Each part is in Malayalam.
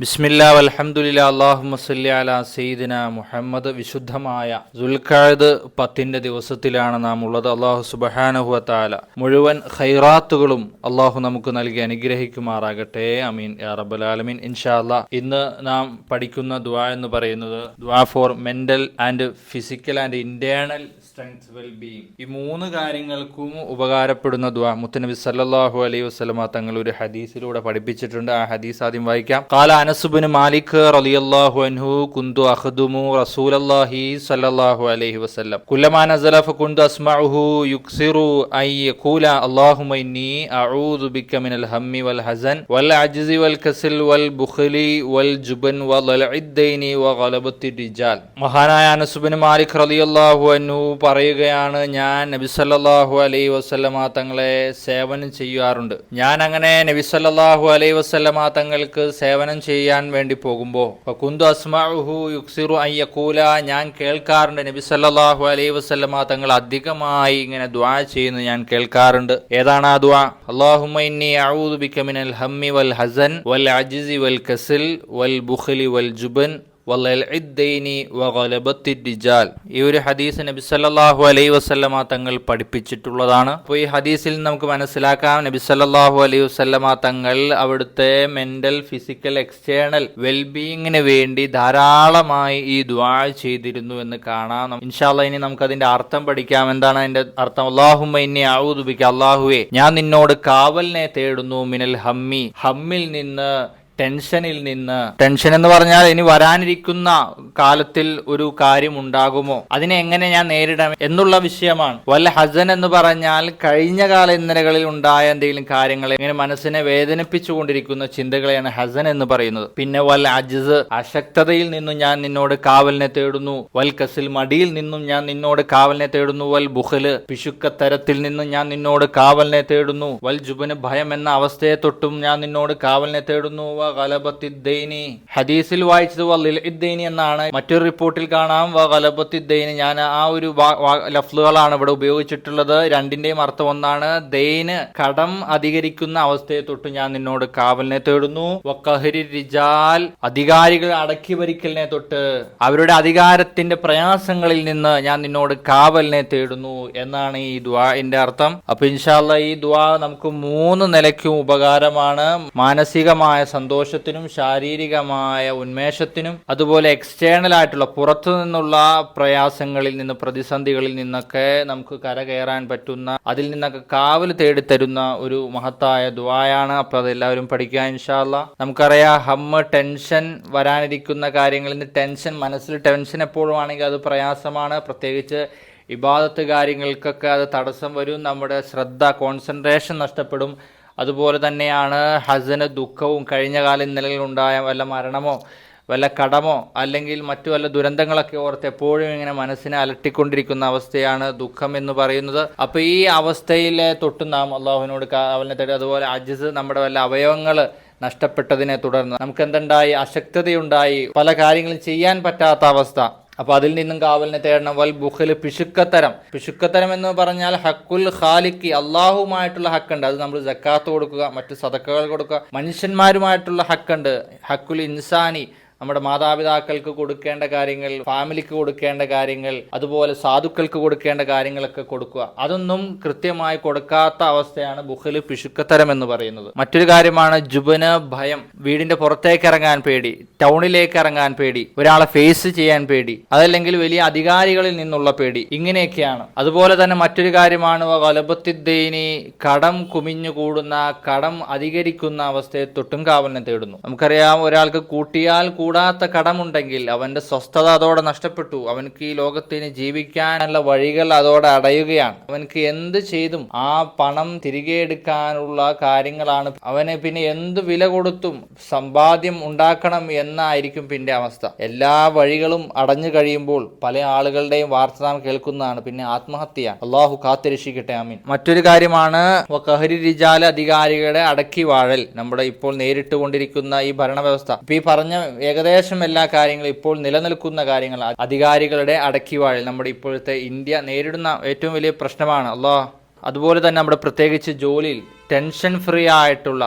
ബിസ്മില്ല അലഹമുല്ല അള്ളാഹു മസല്ലി അല സയ്യിദിന മുഹമ്മദ്. വിശുദ്ധമായ ദുൽഖാദ് പത്തിന്റെ ദിവസത്തിലാണ് നാം ഉള്ളത്. അള്ളാഹു സുബഹാനഹുവ മുഴുവൻ ഹൈറാത്തുകളും അള്ളാഹു നമുക്ക് നൽകി അനുഗ്രഹിക്കുമാറാകട്ടെ. അമീൻ ആലമീൻ. ഇൻഷാ അല്ലാ ഇന്ന് നാം പഠിക്കുന്ന ദുആ എന്ന് പറയുന്നത് ദുആ for mental and physical and internal strength well being ഈ മൂന്ന് കാര്യങ്ങൾക്കും ഉപകാരപ്പെടുന്ന ദുആ മുത്തനബി സല്ലാഹു അലൈഹി വസ്ലമ തങ്ങൾ ഒരു ഹദീസിലൂടെ പഠിപ്പിച്ചിട്ടുണ്ട്. ആ ഹദീസ് ആദ്യം വായിക്കാം. ഖാല അനസ് ബിൻ മാലിക് റളിയല്ലാഹു അൻഹു കുന്തു അഖ്ദുമു റസൂലല്ലാഹി സല്ലല്ലാഹു അലൈഹി വസല്ലം. കുല്ലമാ നസല ഫകുന്തു അസ്മഉഹു യുക്സിറു ഐ യഖൂല അല്ലാഹുമ്മ ഇന്നി അഊദു ബിക മിനൽ ഹമ്മി വൽ ഹസൻ വൽ അജ്സി വൽ കസിൽ വൽ ബുഖലി വൽ ജുബൻ വൽഇദ്ദൈനി വഗലബത്തി റിജാൽ മഹാനായ അനസുബിന് മാലിക് റളിയല്ലാഹു അൻഹു പറയുകയാണ് ഞാൻ നബി സല്ലല്ലാഹു അലൈഹി വസല്ലമ തങ്ങളെ സേവനം ചെയ്യാറുണ്ട് ഞാൻ അങ്ങനെ നബി സല്ലല്ലാഹു അലൈഹി വസല്ലമ തങ്ങൾക്ക് സേവനം ചെയ്യാൻ വേണ്ടി പോകുമ്പോൾ കുന്തു യുക്സിറു അൻ ഞാൻ കേൾക്കാറുണ്ട്. നബി സല്ലാഹു അലൈഹി വസ്ലമ തങ്ങൾ അധികമായി ഇങ്ങനെ ദ്വാ ചെയ്യുന്നു ഞാൻ കേൾക്കാറുണ്ട്. ഏതാണ് ആ ദ്വാ? അല്ലാഹുമ്മ ഇന്നി അഊദു ബിക മിനൽ ഹമ്മി വൽ ഹസൻ വൽ അജ്സി വൽ കസൽ വൽ ബുഖലി വൽ ജുബൻ വല്ലൈദ്ദൈനി വഗലബത്തി ഡിജാൽ ഈ ഒരു ഹദീസ് നബി സല്ലല്ലാഹു അലൈഹി വസല്ലമ തങ്ങൾ പഠിപ്പിച്ചിട്ടുള്ളതാണ്. അപ്പോൾ ഈ ഹദീസിൽ നമുക്ക് മനസ്സിലാക്കാം. നബി സല്ലല്ലാഹു അലൈഹി വസല്ലമ തങ്ങൾ അവിടുത്തെ മെന്റൽ ഫിസിക്കൽ എക്സ്റ്റേണൽ വെൽബീയിങ്ങിന് വേണ്ടി ധാരാളമായി ഈ ദുആ ചെയ്തിരുന്നു എന്ന് കാണാം. ഇൻഷാല്ല ഇനി നമുക്ക് അതിന്റെ അർത്ഥം പഠിക്കാം. എന്താണ് അതിന്റെ അർത്ഥം? അള്ളാഹുമ്മ ഇന്നി ഔദു ബിക അള്ളാഹുവേ ഞാൻ നിന്നോട് കാവലിനെ തേടുന്നു മിനൽ ഹമ്മി. ഹമ്മിൽ നിന്ന് ടെൻഷനിൽ നിന്ന്. ടെൻഷൻ എന്ന് പറഞ്ഞാൽ ഇനി വരാനിരിക്കുന്ന കാലത്തിൽ ഒരു കാര്യം ഉണ്ടാകുമോ? അതിനെ എങ്ങനെ ഞാൻ നേരിടാം എന്നുള്ള വിഷയമാണ്. വല്ല ഹസൻ എന്ന് പറഞ്ഞാൽ കഴിഞ്ഞ കാല ഇന്നലകളിൽ ഉണ്ടായ എന്തെങ്കിലും കാര്യങ്ങളെ ഇങ്ങനെ മനസ്സിനെ വേദനിപ്പിച്ചുകൊണ്ടിരിക്കുന്ന ചിന്തകളെയാണ് ഹസൻ എന്ന് പറയുന്നത്. പിന്നെ വല്ല അജിസ് അശക്തതയിൽ നിന്നും ഞാൻ നിന്നോട് കാവലിനെ തേടുന്നു. വൽ കസിൽ മടിയിൽ നിന്നും ഞാൻ നിന്നോട് കാവലിനെ തേടുന്നു. വൽ ബുഹൽ പിശുക്ക തരത്തിൽ നിന്നും ഞാൻ നിന്നോട് കാവലിനെ തേടുന്നു. വൽ ജുബന് ഭയം എന്ന അവസ്ഥയെ തൊട്ടും ഞാൻ നിന്നോട് കാവലിനെ തേടുന്നു. വ ഗലബത്തിദ്ദൈനി ഹദീസിൽ വായിച്ചത് വല്ലിദ്ദൈനി എന്നാണ്. മറ്റൊരു റിപ്പോർട്ടിൽ കാണാം വ ഗലബത്തിദ്ദൈനി ഞാൻ ആ ഒരു ലഫ്ലുകളാണ് ഇവിടെ ഉപയോഗിച്ചിട്ടുള്ളത്. രണ്ടിന്റെയും അർത്ഥം ഒന്നാണ് ദൈന് കടം അധികരിക്കുന്ന അവസ്ഥയെ തൊട്ട് ഞാൻ നിന്നോട് കാവലിനെ തേടുന്നു. റിജാൽ അധികാരികൾ അടക്കി ഭരിക്കലിനെ തൊട്ട് അവരുടെ അധികാരത്തിന്റെ പ്രയാസങ്ങളിൽ നിന്ന് ഞാൻ നിന്നോട് കാവലിനെ തേടുന്നു എന്നാണ് ഈ ദ്വാന്റെ അർത്ഥം. അപ്പൊ ഇൻഷാല്ല ഈ ദ്വാ നമുക്ക് മൂന്ന് നിലയ്ക്കും ഉപകാരമാണ്. മാനസികമായ സന്തോഷത്തിനും ശാരീരികമായ ഉന്മേഷത്തിനും അതുപോലെ എക്സ്റ്റേണൽ ആയിട്ടുള്ള പുറത്തു നിന്നുള്ള പ്രയാസങ്ങളിൽ നിന്ന് പ്രതിസന്ധികളിൽ നിന്നൊക്കെ നമുക്ക് കരകയറാൻ പറ്റുന്ന അതിൽ നിന്നൊക്കെ കാവൽ തേടി തരുന്ന ഒരു മഹത്തായ ദുവായാണ് അപ്പൊ അതെല്ലാവരും പഠിക്കുക ഇൻഷാല്ല നമുക്കറിയാം ഹമ്മ് ടെൻഷൻ വരാനിരിക്കുന്ന കാര്യങ്ങളിൽ നിന്ന് ടെൻഷൻ മനസ്സിൽ ടെൻഷൻ എപ്പോഴും ആണെങ്കിൽ അത് പ്രയാസമാണ്. പ്രത്യേകിച്ച് ഇബാദത്ത് കാര്യങ്ങൾക്കൊക്കെ അത് തടസ്സം വരും. നമ്മുടെ ശ്രദ്ധ കോൺസെൻട്രേഷൻ നഷ്ടപ്പെടും. അതുപോലെ തന്നെയാണ് ഹസന് ദുഃഖവും കഴിഞ്ഞ കാല ഇന്നലകളിൽ ഉണ്ടായ വല്ല മരണമോ വല്ല കടമോ അല്ലെങ്കിൽ മറ്റു വല്ല ദുരന്തങ്ങളൊക്കെ ഓർത്ത് എപ്പോഴും ഇങ്ങനെ മനസ്സിനെ അലട്ടിക്കൊണ്ടിരിക്കുന്ന അവസ്ഥയാണ് ദുഃഖം എന്ന് പറയുന്നത്. അപ്പോൾ ഈ അവസ്ഥയിൽ തൊട്ട് നാം അള്ളാഹുവിനോട് അവനെ തേടി അതുപോലെ അജിസ് നമ്മുടെ വല്ല അവയവങ്ങൾ നഷ്ടപ്പെട്ടതിനെ തുടർന്ന് നമുക്ക് എന്തുണ്ടായി അശക്തതയുണ്ടായി. പല കാര്യങ്ങളും ചെയ്യാൻ പറ്റാത്ത അവസ്ഥ. അപ്പൊ അതിൽ നിന്നും കാവലിനെ തേടണം. വൽ ബുഹൽ പിശുക്കത്തരം. പിശുക്കത്തരം എന്ന് പറഞ്ഞാൽ ഹക്കുൽ ഖാലിക്ക് അള്ളാഹുമായിട്ടുള്ള ഹക്കുണ്ട്. അത് നമ്മൾ ജക്കാത്ത് കൊടുക്കുക മറ്റു സതക്കകൾ കൊടുക്കുക. മനുഷ്യന്മാരുമായിട്ടുള്ള ഹക്കുണ്ട്. ഹക്കുൽ ഇൻസാനി നമ്മുടെ മാതാപിതാക്കൾക്ക് കൊടുക്കേണ്ട കാര്യങ്ങൾ ഫാമിലിക്ക് കൊടുക്കേണ്ട കാര്യങ്ങൾ അതുപോലെ സാധുക്കൾക്ക് കൊടുക്കേണ്ട കാര്യങ്ങളൊക്കെ കൊടുക്കുക. അതൊന്നും കൃത്യമായി കൊടുക്കാത്ത അവസ്ഥയാണ് ബുഹൽ പിശുക്കത്തരം എന്ന് പറയുന്നത്. മറ്റൊരു കാര്യമാണ് ജുബന ഭയം. വീടിന്റെ പുറത്തേക്ക് ഇറങ്ങാൻ പേടി ടൗണിലേക്ക് ഇറങ്ങാൻ പേടി ഒരാളെ ഫേസ് ചെയ്യാൻ പേടി അതല്ലെങ്കിൽ വലിയ അധികാരികളിൽ നിന്നുള്ള പേടി. ഇങ്ങനെയൊക്കെയാണ്. അതുപോലെ തന്നെ മറ്റൊരു കാര്യമാണ് വലപത്തിദ്ദേനി കടം കുമിഞ്ഞു കൂടുന്ന കടം അധികരിക്കുന്ന അവസ്ഥയെ തൊട്ടും കാവലിനെ തേടുന്നു. നമുക്കറിയാം ഒരാൾക്ക് കൂട്ടിയാൽ കൂടാത്ത കടമുണ്ടെങ്കിൽ അവന്റെ സ്വസ്ഥത അതോടെ നഷ്ടപ്പെട്ടു. അവനക്ക് ഈ ലോകത്തിന് ജീവിക്കാനുള്ള വഴികൾ അതോടെ അടയുകയാണ്. അവനക്ക് എന്ത് ചെയ്തും ആ പണം തിരികെ എടുക്കാനുള്ള കാര്യങ്ങളാണ്. അവനെ പിന്നെ എന്ത് വില കൊടുത്തും സമ്പാദ്യം ഉണ്ടാക്കണം എന്നായിരിക്കും പിന്നെ അവസ്ഥ. എല്ലാ വഴികളും അടഞ്ഞു കഴിയുമ്പോൾ പല ആളുകളുടെയും വാർത്ത നാം കേൾക്കുന്നതാണ് പിന്നെ ആത്മഹത്യ. അള്ളാഹു കാത്തിരക്ഷിക്കട്ടെ. ആമീൻ. മറ്റൊരു കാര്യമാണ് കഹരി റിജാൽ അധികാരികളുടെ അടക്കി വാഴൽ. നമ്മുടെ ഇപ്പോൾ നേരിട്ട് കൊണ്ടിരിക്കുന്ന ഈ ഭരണവ്യവസ്ഥ. ഇപ്പൊ ഈ പറഞ്ഞ ഏകദേശം എല്ലാ കാര്യങ്ങളും ഇപ്പോൾ നിലനിൽക്കുന്ന കാര്യങ്ങൾ അധികാരികളുടെ അടക്കിവാഴൽ നമ്മുടെ ഇപ്പോഴത്തെ ഇന്ത്യ നേരിടുന്ന ഏറ്റവും വലിയ പ്രശ്നമാണ്. അല്ലോ അതുപോലെ തന്നെ നമ്മുടെ പ്രത്യേകിച്ച് ജോലിയിൽ ടെൻഷൻ ഫ്രീ ആയിട്ടുള്ള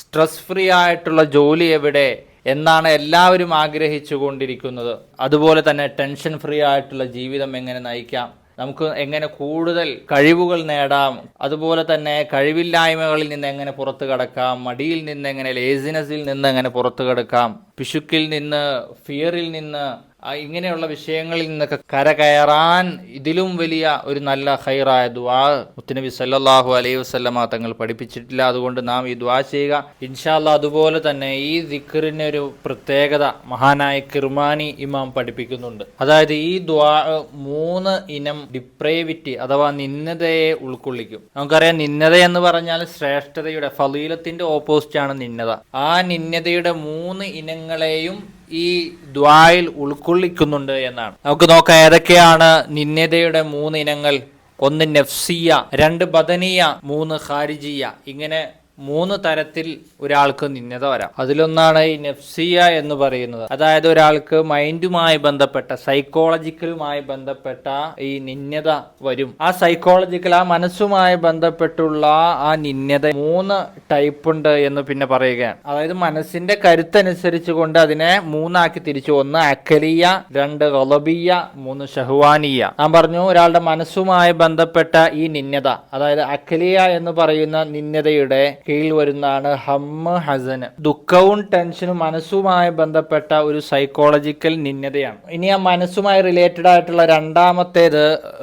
സ്ട്രെസ് ഫ്രീ ആയിട്ടുള്ള ജോലി എവിടെ എന്നാണ് എല്ലാവരും ആഗ്രഹിച്ചു കൊണ്ടിരിക്കുന്നത്. അതുപോലെ തന്നെ ടെൻഷൻ ഫ്രീ ആയിട്ടുള്ള ജീവിതം എങ്ങനെ നയിക്കാം? നമുക്ക് എങ്ങനെ കൂടുതൽ കഴിവുകൾ നേടാം അതുപോലെ തന്നെ കഴിവില്ലായ്മകളിൽ നിന്ന് എങ്ങനെ പുറത്തു കടക്കാം മടിയിൽ നിന്ന് എങ്ങനെ ലേസിനസിൽ നിന്ന് എങ്ങനെ പുറത്തു കടക്കാം പിശുക്കിൽ നിന്ന് ഫിയറിൽ നിന്ന് ഇങ്ങനെയുള്ള വിഷയങ്ങളിൽ നിന്നൊക്കെ കരകയറാൻ ഇതിലും വലിയ ഒരു നല്ല ഹൈറായ ദ്വാ മുത്തുനബി സല്ലാഹു അലൈഹി വസല്ലമ തങ്ങൾ പഠിപ്പിച്ചിട്ടില്ല. അതുകൊണ്ട് നാം ഈ ദ്വാ ചെയ്യുക. ഇൻഷാല്ല അതുപോലെ തന്നെ ഈ ദിക്റിന് ഒരു പ്രത്യേകത മഹാനായ കിർമാനി ഇമാം പഠിപ്പിക്കുന്നുണ്ട്. അതായത് ഈ ദ്വാ മൂന്ന് ഇനം ഡിപ്രേവിറ്റി അഥവാ നിന്നതയെ ഉൾക്കൊള്ളിക്കും. നമുക്കറിയാം നിന്നത എന്ന് പറഞ്ഞാൽ ശ്രേഷ്ഠതയുടെ ഫലീലത്തിന്റെ ഓപ്പോസിറ്റ് ആണ് നിന്നത. ആ നിന്നതയുടെ മൂന്ന് ഇനങ്ങളെയും ഈ ദ്വായിൽ ഉൾക്കൊള്ളിക്കുന്നുണ്ട് എന്നാണ്. നമുക്ക് നോക്കാം ഏതൊക്കെയാണ് നിന്യതയുടെ മൂന്ന് ഇനങ്ങൾ. ഒന്ന് നെഫ്സിയ രണ്ട് ബദനിയ മൂന്ന് ഖാരിജിയ. ഇങ്ങനെ മൂന്ന് തരത്തിൽ ഒരാൾക്ക് നിന്നത വരാം. അതിലൊന്നാണ് ഈ നെഫ്സിയ എന്ന് പറയുന്നത്. അതായത് ഒരാൾക്ക് മൈൻഡുമായി ബന്ധപ്പെട്ട സൈക്കോളജിക്കലുമായി ബന്ധപ്പെട്ട ഈ നിന്യത വരും. ആ സൈക്കോളജിക്കൽ ആ മനസ്സുമായി ബന്ധപ്പെട്ടുള്ള ആ നിന്യത മൂന്ന് ടൈപ്പ് ഉണ്ട് എന്ന് പിന്നെ പറയുകയാണ്. അതായത് മനസ്സിന്റെ കരുത്തനുസരിച്ച് കൊണ്ട് അതിനെ മൂന്നാക്കി തിരിച്ചു. ഒന്ന് അക്കലിയ രണ്ട് റൊലബിയ മൂന്ന് ഷഹ്വാനിയ. ഞാൻ പറഞ്ഞു ഒരാളുടെ മനസ്സുമായി ബന്ധപ്പെട്ട ഈ നിന്യത അതായത് അക്കലിയ എന്ന് പറയുന്ന നിന്യതയുടെ കീഴിൽ വരുന്നതാണ് ഹമ്മ ഹസന് ദുഃഖവും ടെൻഷനും മനസ്സുമായി ബന്ധപ്പെട്ട ഒരു സൈക്കോളജിക്കൽ നിന്യതയാണ് ഇനി ആ മനസ്സുമായി റിലേറ്റഡ് ആയിട്ടുള്ള രണ്ടാമത്തേത്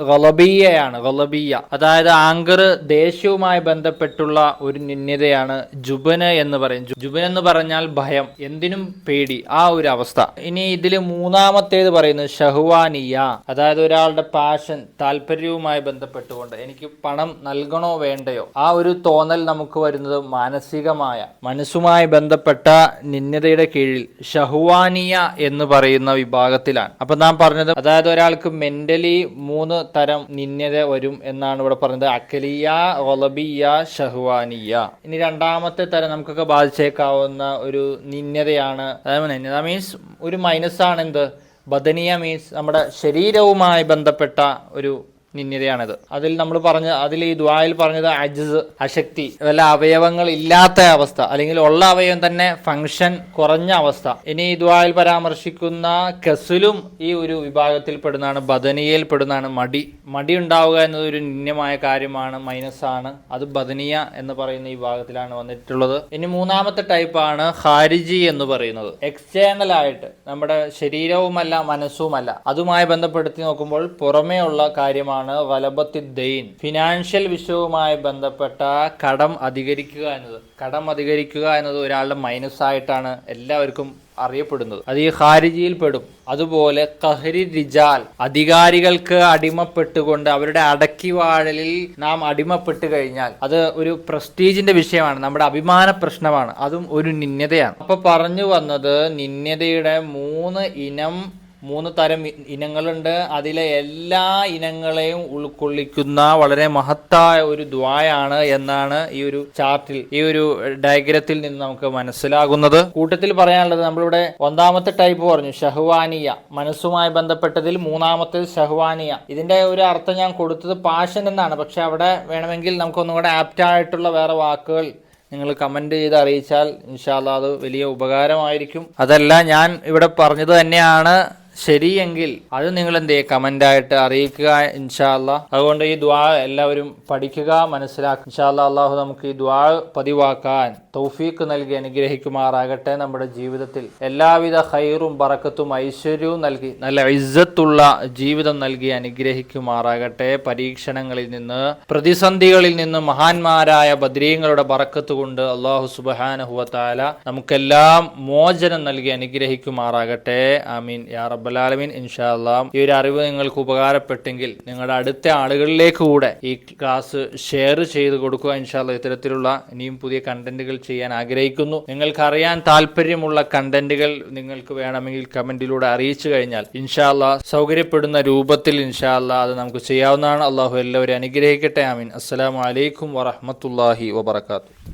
ഗളബിയയാണ് ഗളബിയ അതായത് ആങ്കർ ദേഷ്യവുമായി ബന്ധപ്പെട്ടുള്ള ഒരു നിന്യതയാണ് ജുബന് എന്ന് പറയും. ജുബൻ എന്ന് പറഞ്ഞാൽ ഭയം എന്തിനും പേടി ആ ഒരു അവസ്ഥ. ഇനി ഇതിൽ മൂന്നാമത്തേത് പറയുന്നത് ഷഹുവാനിയ അതായത് ഒരാളുടെ പാഷൻ താല്പര്യവുമായി ബന്ധപ്പെട്ടുകൊണ്ട് എനിക്ക് പണം നൽകണോ വേണ്ടയോ? ആ ഒരു തോന്നൽ നമുക്ക് വരുന്നത് മാനസികമായ മനസ്സുമായി ബന്ധപ്പെട്ട നിന്യതയുടെ കീഴിൽ ഷഹുവാനിയ എന്ന് പറയുന്ന വിഭാഗത്തിലാണ്. അപ്പൊ നാം പറഞ്ഞത് അതായത് ഒരാൾക്ക് മെന്റലി മൂന്ന് തരം നിന്യത വരും എന്നാണ് ഇവിടെ പറഞ്ഞത്. അക്കലിയ ഒലബിയ ഷഹുവാനിയ. ഇനി രണ്ടാമത്തെ തരം നമുക്കൊക്കെ ബാധിച്ചേക്കാവുന്ന ഒരു നിന്യതയാണ് അതായത് നിന്യത മീൻസ് ഒരു മൈനസ് ആണ് എന്ത് ബദനിയ മീൻസ് നമ്മുടെ ശരീരവുമായി ബന്ധപ്പെട്ട ഒരു നിന്യതയാണിത് അതിൽ നമ്മൾ പറഞ്ഞ അതിൽ ഈ ദ്വായിൽ പറഞ്ഞത് അജ്സ് അശക്തി അതല്ല അവയവങ്ങൾ ഇല്ലാത്ത അവസ്ഥ അല്ലെങ്കിൽ ഉള്ള അവയവം തന്നെ ഫങ്ഷൻ കുറഞ്ഞ അവസ്ഥ. ഇനി ഈ ദ്വായിൽ പരാമർശിക്കുന്ന കസുലും ഈ ഒരു വിഭാഗത്തിൽ പെടുന്നതാണ് ബദനിയയിൽ പെടുന്നതാണ് മടി. മടി ഉണ്ടാവുക എന്നത് ഒരു നിന്യമായ കാര്യമാണ് മൈനസ് ആണ്. അത് ബദനിയ എന്ന് പറയുന്ന ഈ വിഭാഗത്തിലാണ് വന്നിട്ടുള്ളത്. ഇനി മൂന്നാമത്തെ ടൈപ്പാണ് ഹാരിജി എന്ന് പറയുന്നത്. എക്സ്റ്റേണൽ ആയിട്ട് നമ്മുടെ ശരീരവുമല്ല മനസ്സുമല്ല. അതുമായി ബന്ധപ്പെടുത്തി നോക്കുമ്പോൾ പുറമേ ഉള്ള കാര്യമാണ് വലബത്തി ദൈൻ ഫിനാൻഷ്യൽ വിഷയവുമായി ബന്ധപ്പെട്ട കടം അധികരിക്കുക എന്നത്. കടം അധികരിക്കുക എന്നത് ഒരാളുടെ മൈനസ് ആയിട്ടാണ് എല്ലാവർക്കും അറിയപ്പെടുന്നത്. അത് ഈ ഹാരിജിയിൽ പെടും. അതുപോലെ കഹരി റിജാൽ അധികാരികൾക്ക് അടിമപ്പെട്ടുകൊണ്ട് അവരുടെ അടക്കി വാഴലിൽ നാം അടിമപ്പെട്ട് കഴിഞ്ഞാൽ അത് ഒരു പ്രസ്റ്റീജിന്റെ വിഷയമാണ്. നമ്മുടെ അഭിമാന പ്രശ്നമാണ്. അതും ഒരു നിന്യതയാണ് അപ്പൊ പറഞ്ഞു വന്നത് നിന്യതയുടെ മൂന്ന് ഇനം മൂന്ന് തരം ഇനങ്ങളുണ്ട്. അതിലെ എല്ലാ ഇനങ്ങളെയും ഉൾക്കൊള്ളിക്കുന്ന വളരെ മഹത്തായ ഒരു ദ്വായാണ് എന്നാണ് ഈ ഒരു ചാർട്ടിൽ ഈ ഒരു ഡയഗ്രത്തിൽ നിന്ന് നമുക്ക് മനസ്സിലാകുന്നത്. കൂട്ടത്തിൽ പറയാനുള്ളത് നമ്മളിവിടെ ഒന്നാമത്തെ ടൈപ്പ് പറഞ്ഞു ഷഹ്വാനിയ. മനസ്സുമായി ബന്ധപ്പെട്ടതിൽ മൂന്നാമത്തേത് ഷഹ്വാനിയ. ഇതിന്റെ ഒരു അർത്ഥം ഞാൻ കൊടുത്തത് പാഷൻ എന്നാണ്. പക്ഷെ അവിടെ വേണമെങ്കിൽ നമുക്കൊന്നും കൂടെ ആപ്റ്റായിട്ടുള്ള വേറെ വാക്കുകൾ നിങ്ങൾ കമന്റ് ചെയ്ത് അറിയിച്ചാൽ ഇൻഷാല്ല അത് വലിയ ഉപകാരമായിരിക്കും. അതല്ല ഞാൻ ഇവിടെ പറഞ്ഞത് തന്നെയാണ് ശരിയെങ്കിൽ അത് നിങ്ങൾ എന്ത് ചെയ്യുക ആയിട്ട് അറിയിക്കുക ഇൻഷാല്ല അതുകൊണ്ട് ഈ ദ്വാ എല്ലാവരും പഠിക്കുക മനസ്സിലാക്കുക. ഇൻഷാല്ല അള്ളാഹു നമുക്ക് ഈ ദ്വാ പതിവാക്കാൻ തൗഫീക്ക് നൽകി അനുഗ്രഹിക്കുമാറാകട്ടെ നമ്മുടെ ജീവിതത്തിൽ. എല്ലാവിധ ഹൈറും ബറക്കത്തും ഐശ്വര്യവും നൽകി നല്ല ഇസ്സത്തുള്ള ജീവിതം നൽകി അനുഗ്രഹിക്കുമാറാകട്ടെ. പരീക്ഷണങ്ങളിൽ നിന്ന് പ്രതിസന്ധികളിൽ നിന്ന് മഹാന്മാരായ ബദ്രീങ്ങളുടെ ബറക്കത്ത് കൊണ്ട് അള്ളാഹു സുബാനഹുവത്താല നമുക്കെല്ലാം മോചനം നൽകി അനുഗ്രഹിക്കുമാറാകട്ടെ. ആമീൻ. യാ റബ്ബലാലമീൻ ഇൻഷാ അല്ലാം ഈ ഒരു അറിവ് നിങ്ങൾക്ക് ഉപകാരപ്പെട്ടെങ്കിൽ നിങ്ങളുടെ അടുത്ത ആളുകളിലേക്ക് കൂടെ ഈ ക്ലാസ് ഷെയർ ചെയ്ത് കൊടുക്കുക. ഇൻഷാല്ല ഇത്തരത്തിലുള്ള ഇനിയും പുതിയ കണ്ടന്റുകൾ ചെയ്യാൻ ആഗ്രഹിക്കുന്നു. നിങ്ങൾക്ക് അറിയാൻ താല്പര്യമുള്ള കണ്ടന്റുകൾ നിങ്ങൾക്ക് വേണമെങ്കിൽ കമന്റിലൂടെ അറിയിച്ചു കഴിഞ്ഞാൽ ഇൻഷാല്ല സൗകര്യപ്പെടുന്ന രൂപത്തിൽ ഇൻഷാല്ല അത് നമുക്ക് ചെയ്യാവുന്നതാണ്. അള്ളാഹു എല്ലാവരും അനുഗ്രഹിക്കട്ടെ. ആമീൻ. അസ്സലാമു അലൈക്കും വറഹമത്തല്ലാഹി വബർക്കാത്തു